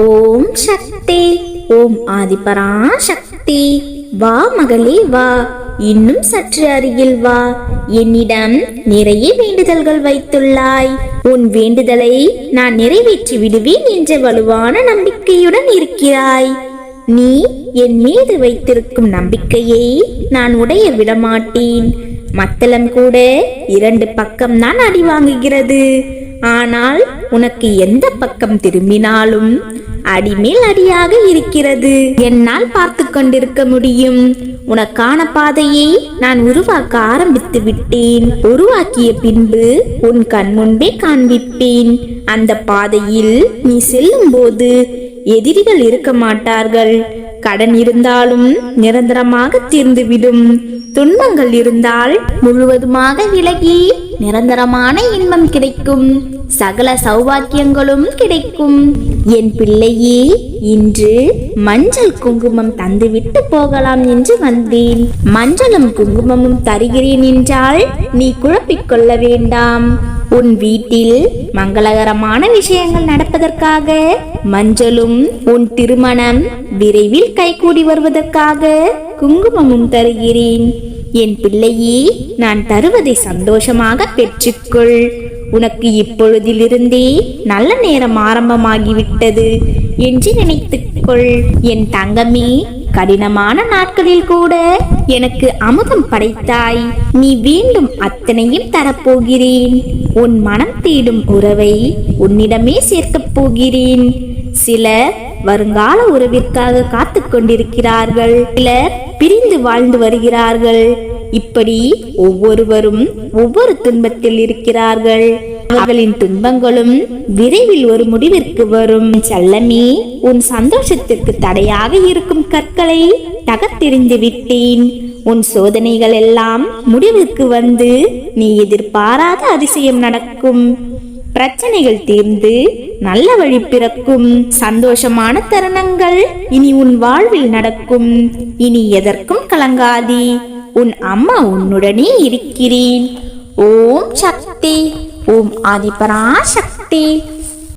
ஓம் சக்தி ஓம் ஆதிபரா சக்தி வா மகளே வா. இன்னும் சற்று அருகில் வா. என்னிடம் நிறைய வேண்டுதல்கள் வைத்துள்ளாய். உன் வேண்டுதலை நான் நிறைவேற்றி விடுவேன் என்ற வலுவான நம்பிக்கையுடன் இருக்கிறாய். நீ என் மீது வைத்திருக்கும் நம்பிக்கையை நான் உடைய விடமாட்டேன். மத்தளம் கூட இரண்டு பக்கம் தான் அடி வாங்குகிறது. ஆனால் உனக்கு எந்த பக்கம் திரும்பினாலும் அடிமேல் அடியாக இருக்கிறது. என்னால் பார்த்து கொண்டிருக்க முடியும். உனக்கான பாதையை நான் உருவாக்க ஆரம்பித்து விட்டேன். உருவாக்கிய பின்பு உன் கண் முன்பே காண்பிப்பேன். அந்த பாதையில் நீ செல்லும் போது எதிரிகள் இருக்க மாட்டார்கள். கடன் இருந்தாலும் நிரந்தரமாக தீர்ந்துவிடும். துன்பங்கள் இருந்தால் முழுவதுமாக விலகி நிரந்தரமான இன்பம் கிடைக்கும். சகல சௌபாக்கியங்களும் கிடைக்கும். என் பிள்ளையே இன்று மஞ்சள் குங்குமம் தந்துவிட்டு போகலாம் என்று வந்தேன். மஞ்சளும் குங்குமமும் தருகிறேன் என்றால் நீ குழப்பிக் கொள்ள வேண்டாம். உன் வீட்டில் மங்களகரமான விஷயங்கள் நடப்பதற்காக மஞ்சளும் உன் திருமணம் விரைவில் கைகூடி வருவதற்காக குங்குமமும் தருகிறேன். என் பிள்ளையே நான் தருவதை சந்தோஷமாக பெற்றுக்கொள். உனக்கு இப்பொழுதிலிருந்தே நல்ல நேரம் ஆரம்பமாகிவிட்டது என்று நினைத்துக்கொள். என் தங்கமே கடினமான நாட்களில் கூட எனக்கு அமுதம் படைத்தாய். நீ வேண்டும் அத்தனையும் தரப்போகிறேன். உன் மனம் தேடும் உறவை உன்னிடமே சேர்க்கப் போகிறேன். சிலர் வருங்கால உறவிற்காக காத்து கொண்டிருக்கிறார்கள். சிலர் பிரிந்து வாழ்ந்து வருகிறார்கள். இப்படி ஒவ்வொருவரும் ஒவ்வொரு துன்பத்தில் இருக்கிறார்கள். அவர்களின் துன்பங்களும் விரைவில் ஒரு முடிவிற்கு வரும். செல்லமே உன் சந்தோஷத்திற்கு தடையாக இருக்கும் கற்களை தகத்தெறிந்து விட்டேன். உன் சோதனைகள் எல்லாம் முடிவுக்கு வந்து நீ எதிர்பாராத அதிசயம் நடக்கும். பிரச்சனைகள் தீர்ந்து நல்ல வழி பிறக்கும். சந்தோஷமான தருணங்கள் இனி உன் வாழ்வில் நடக்கும். இனி எதற்கும் கலங்காதி. உன் அம்மா உன்னுடனே இருக்கிறேன். ஓம் சக்தி. ஓம் ஆதிபரா சக்தி